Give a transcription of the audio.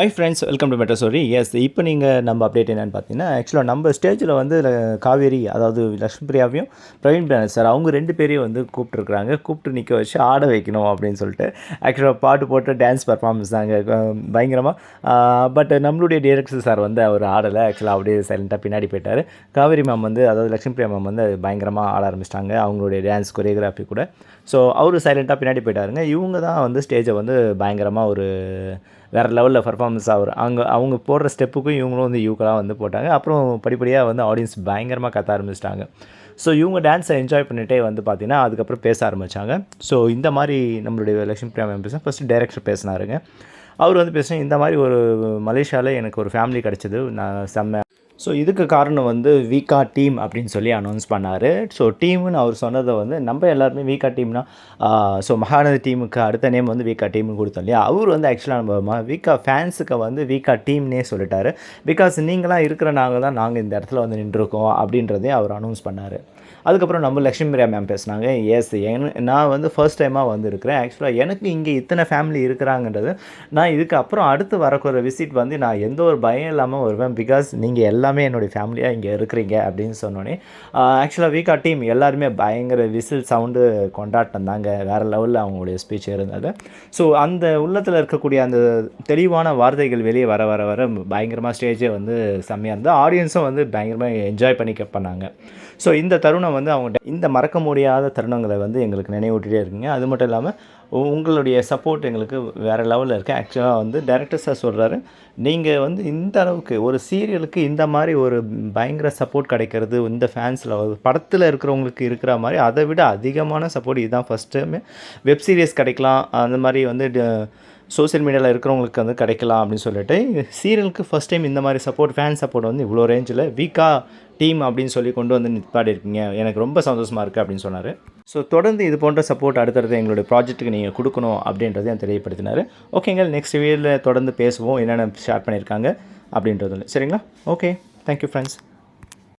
Hi friends welcome to better story yes இப்போ நீங்கள் நம்ம அப்டேட் என்னென்னு பார்த்தீங்கன்னா ஆக்சுவலாக நம்ம ஸ்டேஜில் வந்து காவேரி அதாவது லக்ஷ்மி பிரியாவையும் பிரவீன் பிரியாணி சார் அவங்க ரெண்டு பேரையும் வந்து கூப்பிட்டுருக்குறாங்க. கூப்பிட்டு நிற்க வச்சு ஆட வைக்கணும் அப்படின்னு சொல்லிட்டு ஆக்சுவலாக பாட்டு போட்டு டான்ஸ் பர்ஃபார்மன்ஸ் தாங்க பயங்கரமாக பட் நம்மளுடைய டிரெக்டர் சார் வந்து அவர் ஆடலை. ஆக்சுவலாக அப்படியே சைலண்ட்டாக பின்னாடி போயிட்டார். காவேரி மேம் வந்து அதாவது லக்ஷ்மி பிரியா மேம் வந்து பயங்கரமாக ஆட ஆரம்பிச்சிட்டாங்க. அவங்களுடைய டான்ஸ் கொரியோகிராஃபி கூட. ஸோ அவர் சைலண்ட்டாக பின்னாடி போயிட்டாருங்க. இவங்க தான் வந்து ஸ்டேஜை வந்து பயங்கரமாக ஒரு வேறு லெவலில் பர்ஃபார்மன்ஸ் ஆகும் அங்கே அவங்க போடுற ஸ்டெப்புக்கும் இவங்களும் வந்து யூக்கலாக வந்து போட்டாங்க. அப்புறம் படிப்படியாக வந்து ஆடியன்ஸ் பயங்கரமாக கத்த ஆரம்பிச்சிட்டாங்க. ஸோ இவங்க டான்ஸை என்ஜாய் பண்ணிகிட்டே வந்து பார்த்தீங்கன்னா அதுக்கப்புறம் பேச ஆரம்பித்தாங்க ஸோ இந்த மாதிரி நம்மளுடைய லட்சுமி பிரியா மேம் பேச ஃபஸ்ட்டு டைரக்டர் பேசினாருங்க. அவர் வந்து பேசுனா இந்த மாதிரி ஒரு மலேசியாவில் எனக்கு ஒரு ஃபேமிலி கிடச்சிது. நான் செம்ம ஸோ இதுக்கு காரணம் வந்து வீக்கா டீம் அப்படின்னு சொல்லி அனௌன்ஸ் பண்ணார். ஸோ டீம்னு அவர் சொன்னதை வந்து நம்ம எல்லாருமே வீக்கா டீம்னா ஸோ மகாநதி டீமுக்கு அடுத்த நேம் வந்து வீக்கா டீம்னு கொடுத்தோம் இல்லையா? அவர் வந்து ஆக்சுவலாக நம்ம ம- வீக்கா ஃபேன்ஸுக்கு வந்து வீக்கா டீம்னே சொல்லிட்டாரு. பிகாஸ் நீங்களாம் இருக்கிற நாங்கள் தான் நாங்கள் இந்த இடத்துல வந்து நின்றுருக்கோம் அப்படின்றதையும் அவர் அனௌன்ஸ் பண்ணார். அதுக்கப்புறம் நம்ம லக்ஷ்மி பிரியா மேம் பேசினாங்க எஸ் நான் வந்து ஃபர்ஸ்ட் டைமாக வந்திருக்கிறேன் ஆக்சுவலாக எனக்கு இங்கே இத்தனை ஃபேமிலி இருக்கிறாங்கன்றது நான் இதுக்கு அப்புறம் அடுத்து வரக்கூடிய விசிட் வந்து நான் எந்த ஒரு பயம் இல்லாமல் வருவேன். பிகாஸ் நீங்கள் எல்லாமே என்னுடைய ஃபேமிலியாக இங்கே இருக்கிறீங்க அப்படின்னு சொன்னோன்னே ஆக்சுவலாக வீக்கா டீம் எல்லாருமே பயங்கர விசில் சவுண்டு கொண்டாட்டம் தாங்க வேறு லெவலில் அவங்களுடைய ஸ்பீச் இருந்தது. ஸோ அந்த உள்ளத்தில் இருக்கக்கூடிய அந்த தெளிவான வார்த்தைகள் வெளியே வர வர வர பயங்கரமாக ஸ்டேஜே வந்து செம்மையாக இருந்தது. ஆடியன்ஸும் வந்து பயங்கரமாக என்ஜாய் பண்ணிக்க பண்ணாங்க. ஸோ இந்த தருணம் வந்து அவங்க இந்த மறக்க முடியாத தருணங்களை வந்து எங்களுக்கு நினைவூட்டிகிட்டே இருக்குங்க. அது மட்டும் இல்லாமல் உங்களுடைய சப்போர்ட் எங்களுக்கு வேறு லெவலில் இருக்குது ஆக்சுவலாக வந்து டேரக்டர் சார் சொல்கிறாரு நீங்கள் வந்து இந்த அளவுக்கு ஒரு சீரியலுக்கு இந்த மாதிரி ஒரு பயங்கர சப்போர்ட் கிடைக்கிறது இந்த ஃபேன்ஸில் படத்தில் இருக்கிறவங்களுக்கு இருக்கிற மாதிரி அதை விட அதிகமான சப்போர்ட் இதுதான் ஃபஸ்ட் வெப் சீரியஸ் கிடைக்கலாம் அந்த மாதிரி வந்து சோஷியல் மீடியாவில் இருக்கிறவங்களுக்கு வந்து கிடைக்கலாம் அப்படின்னு சொல்லிட்டு சீரியலுக்கு ஃபஸ்ட் டைம் இந்த மாதிரி சப்போர்ட் ஃபேன் சப்போர்ட் வந்து இவ்வளோ ரேஞ்சில் வீக்கா டீம் அப்படின்னு சொல்லி கொண்டு வந்து நிற்பாடி இருக்கீங்க எனக்கு ரொம்ப சந்தோஷமாக இருக்குது அப்படின்னு சொன்னார். ஸோ தொடர்ந்து இது போன்ற சப்போர்ட் அடுத்தடுத்து எங்களுடைய ப்ராஜெக்ட்டுக்கு நீங்கள் கொடுக்கணும் அப்படின்றதையும் தெரியப்படுத்தினார். ஓகேங்க நெக்ஸ்ட் வீடியோவில் தொடர்ந்து பேசுவோம். என்னென்ன ஷேர் பண்ணியிருக்காங்க அப்படின்றது சரிங்களா? Okay thank you friends